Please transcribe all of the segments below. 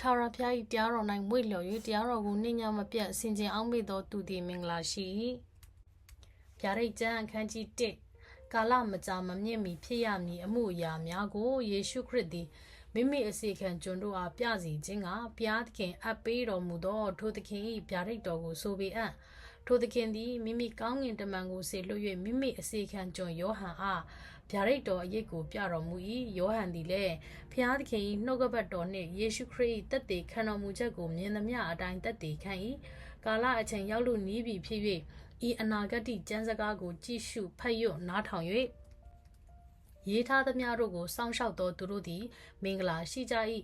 ထာဝရဘုရား၏တရားတော်၌မွေ့လျော်၍တရားတော်ကိုနှိမ့်ညမပြတ်ဆင်ခြင်အောင်မေ့သောသူသည်မင်္ဂလာရှိ၏ဗျာဒိတ်ကျမ်းအခန်းကြီး1ကာလမကြာမမြင့်မီဖြစ်ရမည်အမှုအရာများကိုယေရှုခရစ်သည်မိမိအစီခံကျွန်တို့အားပြစီခြင်းကဘုရားသခင်အပ်ပေးတော်မူသောထိုသခင်၏ဗျာဒိတ်တော်ကိုဆိုပေအံ့ ထိုသခင်သည်မိမိကောင်းငင်တမန်ကိုဆေလွှတ်၍မိမိအစီခံကျွန်ယောဟန်အားဗျာဒိတ်တော်အရေးကိုပြတော်မူ၏ယောဟန်သည်လည်းဖျားသခင်၏နှုတ်ကပတ်တော်နှင့်ယေရှုခရစ်၏တက်တည်ခံတော်မူချက်ကိုမြင်သမျှအတိုင်းတက်တည်ခံ၏ကာလအချိန်ရောက်လို့နီးပြီဖြစ်၍ဤအနာဂတ်ကျမ်းစကားကိုကြည့်ရှုဖတ်ရွတ်နားထောင်၍ရေးထားသမျှတို့ကိုစောင့်ရှောက်သောသူတို့သည် မင်္ဂလာရှိကြ၏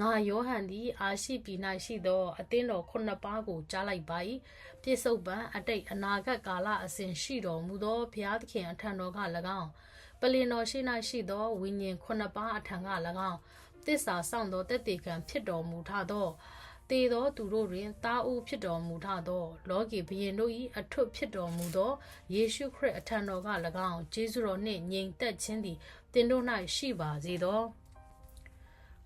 ငါယောဟန်သည် အာရှိပြည်၌ရှိသော အသင်းတော်ခုနှစ်ပါးကိုကြားလိုက်ပါ၏ပြစ္ဆုတ်ပံအတိတ်အနာဂတ်ကာလအစဉ်ရှိတော်မူသောဘုရားသခင်အထံတော်က၎င်းပလင်တော်ရှိ၌ရှိသောဝိညာဉ်ခုနှစ်ပါးအထံက၎င်းတစ္ဆာဆောင်သောတက်တေကံဖြစ်တော်မူထသောတေသောသူတို့တွင်တာအုပ်ဖြစ်တော်မူထသော လောကီဘုရင်တို့၏အထွတ်ဖြစ်တော်မူသောယေရှုခရစ်အထံတော်က၎င်းကျေးဇူးတော်နှင့်ညီသက်ခြင်းသည်တင်တို့၌ရှိပါစေသော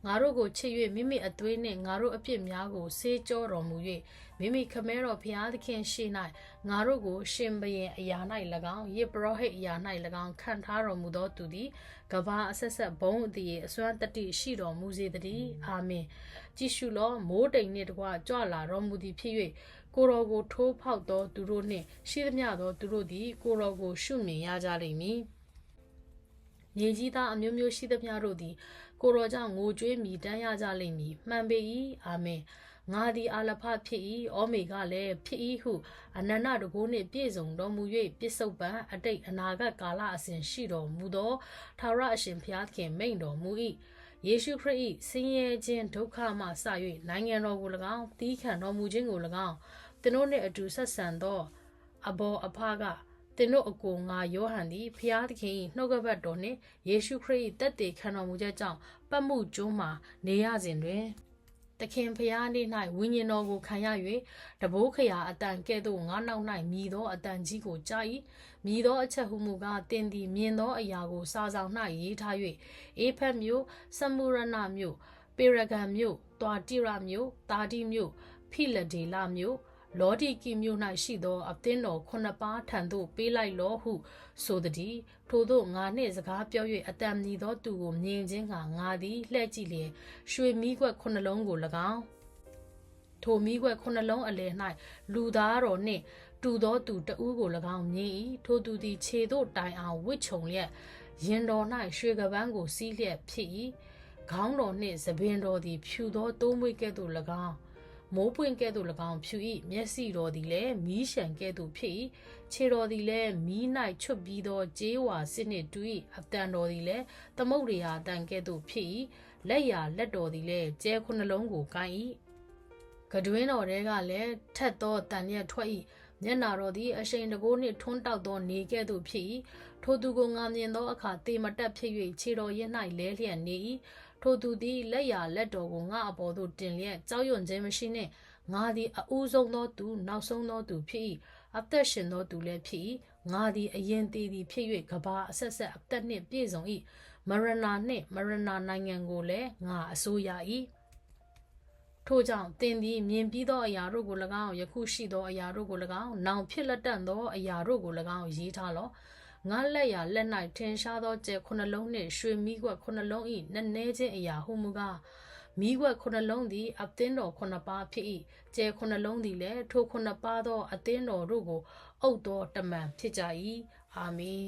ငါတို့ကိုချစ်၍မိမိအသွေးနှင့်ငါတို့အပြစ်များကိုဆေးကြောတော်မူ၍မိမိခမဲတော်ဘုရားသခင်ရှိ၌ငါတို့ကိုရှင်ဘရင်အရာ၌၎င်းယေပရောဟိတ်အရာ၌၎င်းခံထားတော်မူသောသူသည်ကဘာအဆက်ဆက်ဘုံအတည်အစွမ်းတတိရှိတော်မူစေတည်းအာမင်ကြည့်ရှုလောမိုးတိမ်နှင့်တကွကြွလာတော်မူသည်ဖြစ်၍ကိုတော်ကိုထိုးဖောက်သောသူတို့နှင့်ရှိသမျှသောသူတို့သည်ကိုတော်ကိုရှုမြင်ရကြလိမ့်မည်မြေကြီးသားအမျိုးမျိုးရှိသမျှတို့သည် ကိုတော်ကြောင့်ငိုကြွေးမြည်တမ်းရကြလိမ့်မည်မှန်ပေ၏အာမင်ငါသည်အာလဖဖြစ်၏ဩမေကလည်းဖြစ်၏ဟုအနန္တတကိုးနှင့်ပြည့်စုံတော်မူ၍ပြစ္ဆုတ်ပံအတိတ်အနာဂတ်ကာလအစဉ်ရှိတော်မူသောထာဝရအရှင်ဘုရားသခင်မိန့်တော်မူ၏ယေရှုခရစ်၏ဆင်းရဲခြင်းဒုက္ခမှစ၍နိုင်ငံတော်ကို၎င်းတီးခံတော်မူခြင်းကို၎င်းသင်တို့နှင့်အတူဆက်ဆံသောအဘောအဖက သင်တို့အကိုငါယောဟန်သည်ဖျားသခင်၏နှုတ်ကပတ်တော်နှင့်ယေရှုခရစ်၏တက်တည်ခံတော်မူချက်ကြောင့်ပတ်မှုကျိုးမှာနေရစဉ်တွင်သခင်ဖျားနေ့၌ဝိညာဉ်တော်ကိုခံရ၍တဘိုးခရာအတန်ကဲ့သို့ငါနောက်၌မြည်သောအတန်ကြီးကိုကြား၏မြည်သောအချက်ဟုမူကားတင်သည်မြင်သောအရာကိုစာဆောင်၌ရေးထား၍အေဖက်မြို့ဆမူရဏမြို့ပေရဂံမြို့တွာတိရမြို့တာတိမြို့ဖိလဒေလာမြို့ လော်ဒီကီမြို့၌ရှိသောအသင်းတော်ခုနှစ်ပါးထံသို့ပေးလိုက်လောဟုဆိုသည်ထို့သောငါနှင့်စကားပြော၍အတံမြည်သောသူကိုမြင်ခြင်းကငါသည်လှဲ့ကြည့်လျင်ရွှေမီးခွက်ခုနှလုံးကို၎င်းထိုမီးခွက်ခုနှလုံးအလယ်၌လူသားတော်နှင့်တူသောသူတဦးကို၎င်းမြင်၏ထိုသူသည်ခြေသို့တိုင်အောင်ဝစ်ချုံလျက်ရင်တော်၌ရွှေကပန်းကိုစီးလျက်ဖြစ်၏ခေါင်းတော်နှင့်သပင်တော်သည်ဖြူသောတိုးမွေးကဲ့သို့၎င်း မိုးပွင့်ကဲ့သို့၎င်းဖြူ၏မျက်စိတော်သည်လည်းမီးရှံကဲ့သို့ဖြစ်၏ခြေတော်သည်လည်းမီး၌ချွတ်ပြီးသောကြေးဝါစစ်နှင့်တူ၏အတန်တော်သည်လည်းသမုတ်ရိယာတန်ကဲ့သို့ဖြစ်၏လက်ရာလက်တော်သည်လည်းကျဲခုနှလုံးကိုကိုင်း၏ကတွင်းတော်ထဲကလည်းထက်သောတန်ရက်ထွက်၏မျက်နာတော်သည်အရှိန်တကိုးနှင့်ထွန်းတောက်သောနေကဲ့သို့ဖြစ်၏ထိုသူကိုငါမြင်သောအခါတေမတက်ဖြစ်၍ခြေတော်ရင်း၌လဲလျက်နေ၏ ထိုသူသည်လက်ရလက်တော်ကိုငါအပေါ်သို့တင်လျက်ကြောက်ရွံ့ခြင်းမရှိနှင့်ငါသည်အဦးဆုံးသောသူနောက်ဆုံးသောသူဖြစ်၏အသက်ရှင်သောသူလည်းဖြစ်၏ငါသည်အရင်တည်သည်ဖြစ်၍ကဘာအဆက်ဆက်အသက်နှင့်ပြည့်စုံ၏မရဏနှင့်မရဏနိုင်ငံကိုလည်းငါအစိုးရ၏ထို့ကြောင့်သင်သည်မြင်ပြီးသောအရာတို့ကို၎င်းယခုရှိသောအရာတို့ကို၎င်းနောင်ဖြစ်လက်တန့်သောအရာတို့ကို၎င်းရေးထားလော့ ငါလက်ရလက်၌ထင်ရှားသောကျဲခုနှလုံးနှင့်ရွှေမီးခွက်ခုနှလုံး၏နည်းနည်းချင်းအရာဟုမူကားမီးခွက်ခုနှလုံးသည်အသင်းတော်ခုနှစ်ပါးဖြစ်၏ကျဲခုနှလုံးသည်လည်းထိုခုနှစ်ပါးသောအသင်းတော်တို့ကိုအုပ်သောတမန်ဖြစ်ကြ၏အာမင်